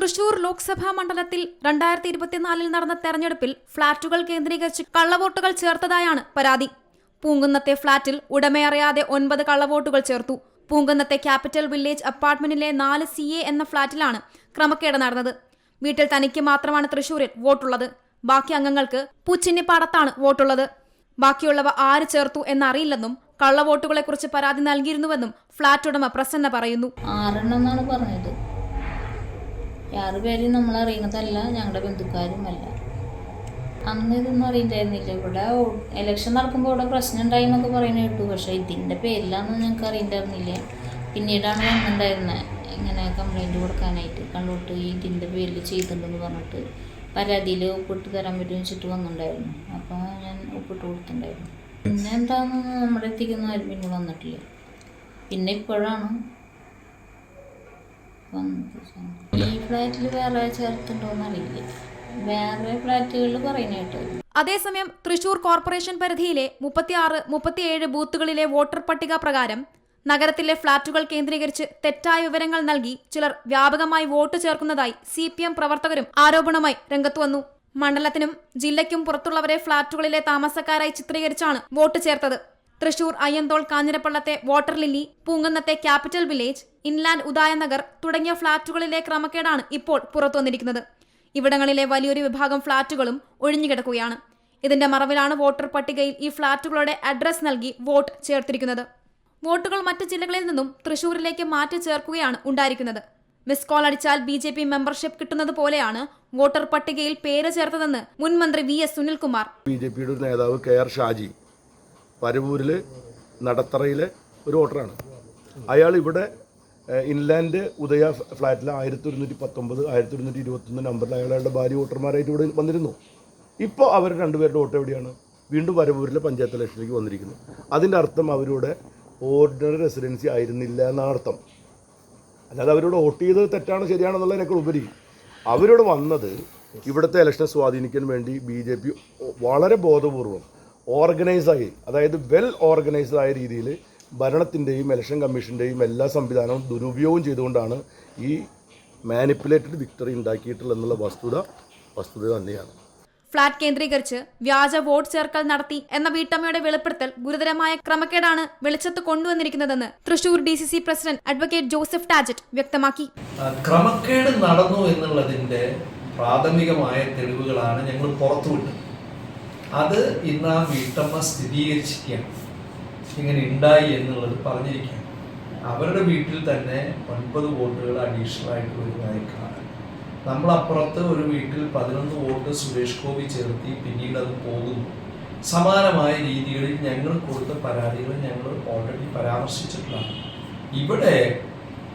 തൃശൂർ ലോക്സഭാ മണ്ഡലത്തിൽ രണ്ടായിരത്തി ഇരുപത്തിനാലിൽ നടന്ന തെരഞ്ഞെടുപ്പിൽ ഫ്ളാറ്റുകൾ കേന്ദ്രീകരിച്ച് കള്ളവോട്ടുകൾ ചേർത്തതായാണ് പരാതി. പൂങ്കുന്നത്തെ ഫ്ളാറ്റിൽ ഉടമയറിയാതെ ഒൻപത് കള്ളവോട്ടുകൾ ചേർത്തു. പൂങ്കുന്നത്തെ ക്യാപിറ്റൽ വില്ലേജ് അപ്പാർട്ട്മെന്റിലെ നാല് സി എ എന്ന ഫ്ളാറ്റിലാണ് ക്രമക്കേട് നടന്നത്. വീട്ടിൽ തനിക്ക് മാത്രമാണ് തൃശൂരിൽ വോട്ടുള്ളത്. ബാക്കി അംഗങ്ങൾക്ക് പൂച്ചിന്നിപ്പാടത്താണ് വോട്ടുള്ളത്. ബാക്കിയുള്ളവ ആര് ചേർത്തു എന്നറിയില്ലെന്നും കള്ളവോട്ടുകളെക്കുറിച്ച് പരാതി നൽകിയിരുന്നുവെന്നും ഫ്ളാറ്റ് ഉടമ പ്രസന്ന പറയുന്നു. ആറെണ്ണം എന്നാണ് പറഞ്ഞത്. പേര് നമ്മൾ അറിയുന്നതല്ല ഞങ്ങളുടെ ബന്ധുക്കാരുമല്ല അന്ന് ഇതൊന്നും അറിയണ്ടായിരുന്നില്ല. ഇവിടെ ഇലക്ഷൻ നടക്കുമ്പോൾ ഇവിടെ പ്രശ്നം ഉണ്ടായി എന്നൊക്കെ പറയുന്നത് കേട്ടു. പക്ഷേ ഇതിന്റെ പേരിലാണെന്ന് ഞങ്ങൾക്ക് അറിയണ്ടായിരുന്നില്ല. പിന്നീടാണ് വന്നിട്ടുണ്ടായിരുന്നത് ഇങ്ങനെ കംപ്ലൈന്റ് കൊടുക്കാനായിട്ട്. കണ്ടോട്ട് ഇതിന്റെ പേരിൽ ചെയ്തിട്ടുണ്ടെന്ന് പറഞ്ഞിട്ട് പരാതിയിൽ ഒപ്പിട്ട് തരാൻ പറ്റുമെന്ന് വെച്ചിട്ട് വന്നിട്ടുണ്ടായിരുന്നു അപ്പോൾ ഞാൻ ഒപ്പിട്ട് കൊടുത്തിട്ടുണ്ടായിരുന്നു പിന്നെ എന്താണെന്ന് നമ്മുടെ എത്തിക്കുന്ന ആരും പിന്നെ വന്നിട്ടില്ല. പിന്നെ ഇപ്പോഴാണ് ഈ ഫ്ലാറ്റിൽ വേറെ ചേർത്തിട്ടുണ്ടോന്ന് അറിയില്ല വേറെ ഫ്ലാറ്റുകളിൽ പറയുന്ന കേട്ടോ. അതേസമയം തൃശൂർ കോർപ്പറേഷൻ പരിധിയിലെ മുപ്പത്തിയാറ് മുപ്പത്തിയേഴ് ബൂത്തുകളിലെ വോട്ടർ പട്ടിക പ്രകാരം നഗരത്തിലെ ഫ്ളാറ്റുകൾ കേന്ദ്രീകരിച്ച് തെറ്റായ വിവരങ്ങൾ നൽകി ചിലർ വ്യാപകമായി വോട്ട് ചേർക്കുന്നതായി സി പി എം പ്രവർത്തകരും ആരോപണമായി രംഗത്തു വന്നു. മണ്ഡലത്തിനും ജില്ലയ്ക്കും പുറത്തുള്ളവരെ ഫ്ളാറ്റുകളിലെ താമസക്കാരായി ചിത്രീകരിച്ചാണ് വോട്ട് ചേർത്തത്. തൃശൂർ അയ്യന്തോൾ കാഞ്ഞിരപ്പള്ളത്തെ വാട്ടർ ലില്ലി പൂങ്ങന്നത്തെ ക്യാപിറ്റൽ വില്ലേജ് ഇൻലാൻഡ് ഉദായനഗർ തുടങ്ങിയ ഫ്ളാറ്റുകളിലെ ക്രമക്കേടാണ് ഇപ്പോൾ പുറത്തുവന്നിരിക്കുന്നത്. ഇവിടങ്ങളിലെ വലിയൊരു വിഭാഗം ഫ്ളാറ്റുകളും ഒഴിഞ്ഞുകിടക്കുകയാണ് ഇതിന്റെ മറവിലാണ് വോട്ടർ പട്ടികയിൽ ഈ ഫ്ളാറ്റുകളുടെ അഡ്രസ് നൽകി വോട്ട് ചേർത്തിരിക്കുന്നത്. വോട്ടുകൾ മറ്റ് ജില്ലകളിൽ നിന്നും തൃശൂരിലേക്ക് മാറ്റി ചേർക്കുകയാണ് ഉണ്ടായിരിക്കുന്നത്. മിസ് കോൾ അടിച്ചാൽ ബി ജെ പി മെമ്പർഷിപ്പ് കിട്ടുന്നത് പോലെയാണ് വോട്ടർ പട്ടികയിൽ പേര് ചേർത്തതെന്ന് മുൻ മന്ത്രി V S Sunilkumar. B J പിയുടെ നേതാവ് കെ ആർ ഷാജി പരവൂരിൽ നടത്തറയിലെ ഒരു വോട്ടറാണ്. അയാൾ ഇവിടെ ഇൻലാൻഡ് ഉദയ ഫ്ലാറ്റിൽ ആയിരത്തി ഒരുന്നൂറ്റി പത്തൊമ്പത് ആയിരത്തി ഒരുന്നൂറ്റി ഇരുപത്തൊന്ന് നമ്പറിൽ അയാളുടെ ഭാര്യ വോട്ടർമാരായിട്ട് ഇവിടെ വന്നിരുന്നു. ഇപ്പോൾ അവർ രണ്ടുപേരുടെ വോട്ട് എവിടെയാണ്? വീണ്ടും വരവൂരിലെ പഞ്ചായത്ത് ഇലക്ഷനിലേക്ക് വന്നിരിക്കുന്നു. അതിന്റെ അർത്ഥം അവരുടെ ഓർഡിനറി റെസിഡൻസി ആയിരുന്നില്ല എന്നാണ് അർത്ഥം. അല്ലാതെ അവരോട് വോട്ട് ചെയ്തത് തെറ്റാണ് ശരിയാണെന്നുള്ളതിനേക്കാൾ ഉപരി അവരോട് വന്നത് ഇവിടുത്തെ ഇലക്ഷനെ സ്വാധീനിക്കാൻ വേണ്ടി ബി വളരെ ബോധപൂർവം ഓർഗനൈസായി അതായത് വെൽ ഓർഗനൈസ്ഡ് ആയ രീതിയിൽ ഭരണത്തിന്റെയും ഇലക്ഷൻ കമ്മീഷന്റെയും എല്ലാ സംവിധാനവും ദുരുപയോഗം ചെയ്തുകൊണ്ടാണ് ഈ മാനിപ്പുലേറ്റഡ് വിക്ടറി ഉണ്ടാക്കിയിട്ടുള്ളതെന്നുള്ള വസ്തുത വസ്തുത തന്നെയാണ്. ഫ്ളാറ്റ് കേന്ദ്രീകരിച്ച് വ്യാജ വോട്ട് ചേർക്കൽ നടത്തി എന്ന വീട്ടമ്മയുടെ വെളിപ്പെടുത്തൽ ഗുരുതരമായ ക്രമക്കേടാണ് വെളിച്ചത്ത് കൊണ്ടുവന്നിരിക്കുന്നതെന്ന് Thrissur D C C president advocate Joseph Tajet വ്യക്തമാക്കി. ക്രമക്കേട് നടന്നു എന്നുള്ളതിന്റെ പ്രാഥമികമായ തെളിവുകളാണ് ഞങ്ങൾ പുറത്തുവിട്ടത്. അത് ഇന്ന് ആ വീട്ടമ്മ സ്ഥിരീകരിച്ചിരിക്കുകയാണ്. ഇങ്ങനെ ഉണ്ടായി എന്നുള്ളത് പറഞ്ഞിരിക്കുകയാണ്. അവരുടെ വീട്ടിൽ തന്നെ ഒൻപത് വോട്ടുകൾ അഡീഷണൽ ആയിട്ട് വരുന്നതായി കാണാം. നമ്മളപ്പുറത്ത് ഒരു വീട്ടിൽ പതിനൊന്ന് വോട്ട് സുരേഷ് ഗോപി ചേർത്തി പിന്നീട് അത് പോകുന്നു. സമാനമായ രീതികളിൽ ഞങ്ങൾ കൊടുത്ത പരാതികൾ ഞങ്ങൾ ഓൾറെഡി പരാമർശിച്ചിട്ടുള്ളതാണ്. ഇവിടെ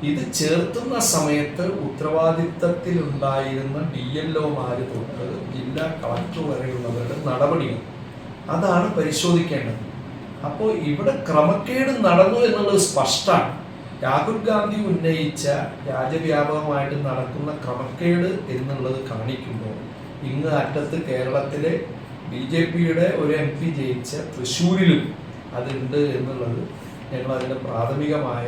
ഇത് ചേർത്തുന്ന സമയത്ത് ഉത്തരവാദിത്തത്തിലുണ്ടായിരുന്ന ഡി എൽ ഒമാര് തൊട്ട് ജില്ലാ കളക്ടർ വരെയുള്ളവരുടെ നടപടികൾ. അതാണ് പരിശോധിക്കേണ്ടത്. അപ്പോൾ ഇവിടെ ക്രമക്കേട് നടന്നു എന്നുള്ളത് സ്പഷ്ടമാണ്. രാഹുൽ ഗാന്ധി ഉന്നയിച്ച രാജ്യവ്യാപകമായിട്ട് നടക്കുന്ന ക്രമക്കേട് എന്നുള്ളത് കാണിക്കുമ്പോൾ ഇന്ന് അറ്റത്ത് കേരളത്തിലെ ബി ജെ പിയുടെ ഒരു എം പി ജയിച്ച തൃശ്ശൂരിലും അതുണ്ട് എന്നുള്ളത് ഞങ്ങൾ അതിന്റെ പ്രാഥമികമായ